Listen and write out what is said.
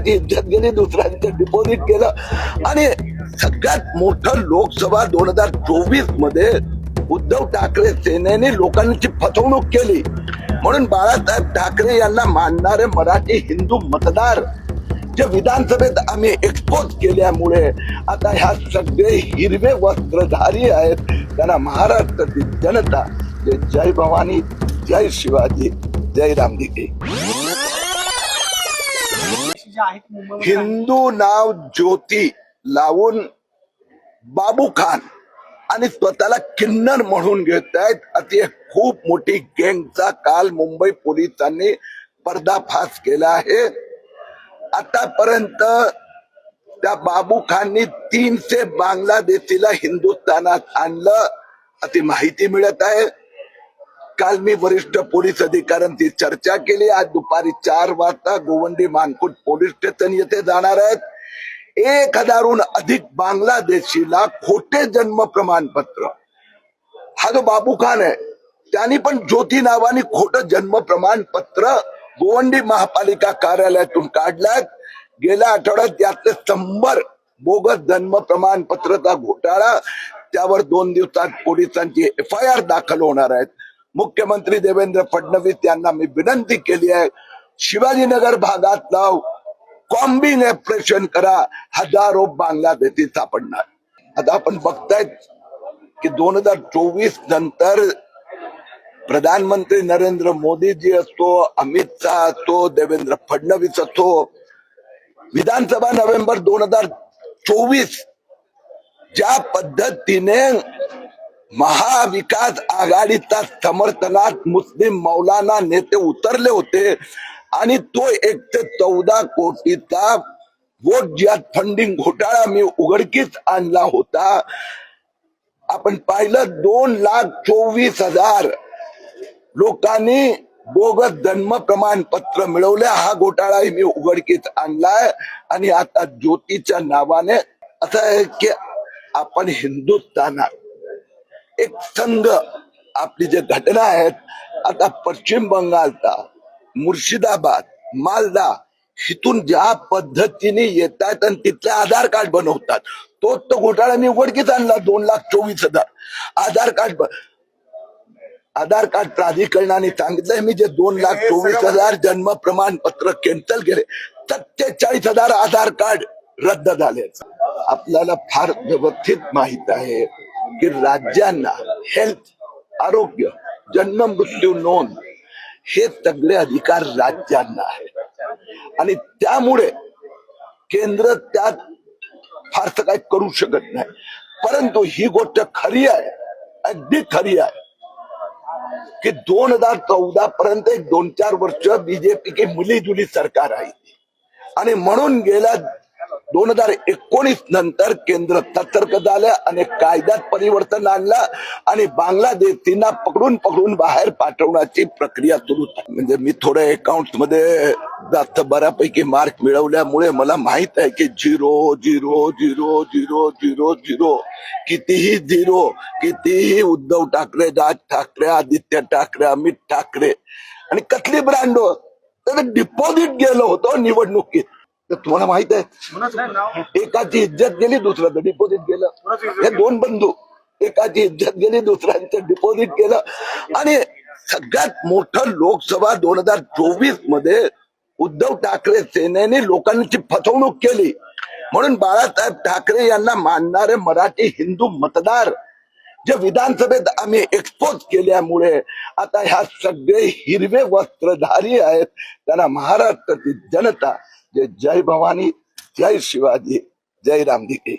एकाची इज्जत गेली दुसऱ्यांचं डिपॉझिट केलं आणि सगळ्यात मोठं लोकसभा दोन हजार चोवीसमध्ये उद्धव ठाकरे सेनेने लोकांची फसवणूक केली. म्हणून बाळासाहेब ठाकरे यांना मानणारे मराठी हिंदू मतदार जे विधानसभेत आम्ही एक्सपोज केल्यामुळे आता ह्या सगळे हिरवे वस्त्रधारी आहेत त्यांना महाराष्ट्राची जनता जय भवानी जय शिवाजी जय रामदिके आहेत हिंदू नाव ज्योती लावून बाबू खान आणि स्वतःला किन्नर म्हणून घेत आहेत. अति खूप मोठी गँगचा काल मुंबई पोलिसांनी पर्दाफाश केला आहे. आतापर्यंत त्या बाबू खाननी तीनशे बांगलादेशीला हिंदुस्थानात आणलं. अति माहिती मिळत आहे. काल मी वरिष्ठ पोलीस अधिकाऱ्यांची चर्चा केली. आज दुपारी चार वाजता गोवंडी मानकुट पोलीस स्टेशन येथे जाणार आहेत. एक हजारहून अधिक बांगलादेशीला खोटे जन्म प्रमाणपत्र. हा जो बाबू खान आहे त्यांनी पण ज्योती नावाने खोट जन्म प्रमाणपत्र गोवंडी महापालिका कार्यालयातून काढल्यात गेल्या आठवड्यात यातले शंभर बोगस जन्म प्रमाणपत्रचा घोटाळा त्यावर दोन दिवसात पोलिसांची एफ आय आर दाखल होणार आहेत मुख्यमंत्री देवेंद्र फडणवीस यांना मी विनंती केली आहे शिवाजीनगर भागात लाव कॉम्बिंग ऑपरेशन करा हजारो बांगलादेशी सापडणार. आता आपण बघतायत की दोन हजार चोवीस नंतर प्रधानमंत्री नरेंद्र मोदीजी असतो अमित शहा असतो देवेंद्र फडणवीस असतो विधानसभा नोव्हेंबर दोन हजार चोवीस ज्या पद्धतीने महाविकास आघाडीच्या समर्थनात मुस्लिम मौलाना नेते उतरले होते आणि तो एक ते चौदा कोटीचा वोट ज्यात फंडिंग घोटाळा मी उघडकीच आणला होता आपण पाहिलं दोन लाख चोवीस हजार लोकांनी बोगस जन्म प्रमाणपत्र मिळवले हा घोटाळाही मी उघडकीत आणलाय. आणि आता ज्योतीच्या नावाने असं आहे की आपण हिंदुस्थानात एक संघ आपली जे घटना आहेत आता पश्चिम बंगालचा मुर्शिदाबाद मालदा इथून ज्या पद्धतीने येतात आणि तिथले आधार कार्ड बनवतात तोच तो घोटाळा मी उघडकीच आणला दोन लाख चोवीस हजार. आधार कार्ड आधार कार्ड प्राधिकरणाने सांगितलंय मी जे दोन लाख चोवीस हजार जन्म प्रमाणपत्र कॅन्सल केले सत्तेचाळीस हजार आधार कार्ड रद्द झाले. आपल्याला फार व्यवस्थित माहीत आहे. की राज्यांना हेल्थ आरोग्य जन्म मृत्यू नोंद हे सगळे अधिकार राज्यांना आहेत. आणि त्यामुळे केंद्र त्यात फारसं काय करू शकत नाही. परंतु ही गोष्ट खरी आहे अगदी खरी आहे की दोन हजार चौदा पर्यंत एक दोन चार वर्ष बीजेपी की मिलीजुली सरकार आहे. आणि म्हणून गेल्या दोन हजार एकोणीस नंतर केंद्र सतर्क झालं आणि कायद्यात परिवर्तन आणलं आणि बांगलादेशींना पकडून पकडून बाहेर पाठवण्याची प्रक्रिया सुरू म्हणजे मी थोड्या अकाउंटमध्ये जास्त बऱ्यापैकी मार्क मिळवल्यामुळे मला माहीत आहे की zero zero zero zero zero zero कितीही झिरो कितीही उद्धव ठाकरे राज ठाकरे आदित्य ठाकरे अमित ठाकरे आणि कसली ब्रँड हो? त्याचं डिपॉझिट गेलो होतो निवडणुकीत. तर तुम्हाला माहीत आहे एकाची इज्जत गेली दुसऱ्याचं डिपॉझिट गेलं. हे दोन बंधू एकाची इज्जत गेली दुसऱ्यांचं डिपॉझिट केलं आणि सगळ्यात मोठं लोकसभा दोन हजार चोवीसमध्ये उद्धव ठाकरे सेनेने लोकांची फसवणूक केली. म्हणून बाळासाहेब ठाकरे यांना मानणारे मराठी हिंदू मतदार जे विधानसभेत आम्ही एक्सपोज केल्यामुळे आता ह्या सगळे हिरवे वस्त्रधारी आहेत त्यांना महाराष्ट्राची जनता जे जय भवानी जय शिवाजी जय रामदिके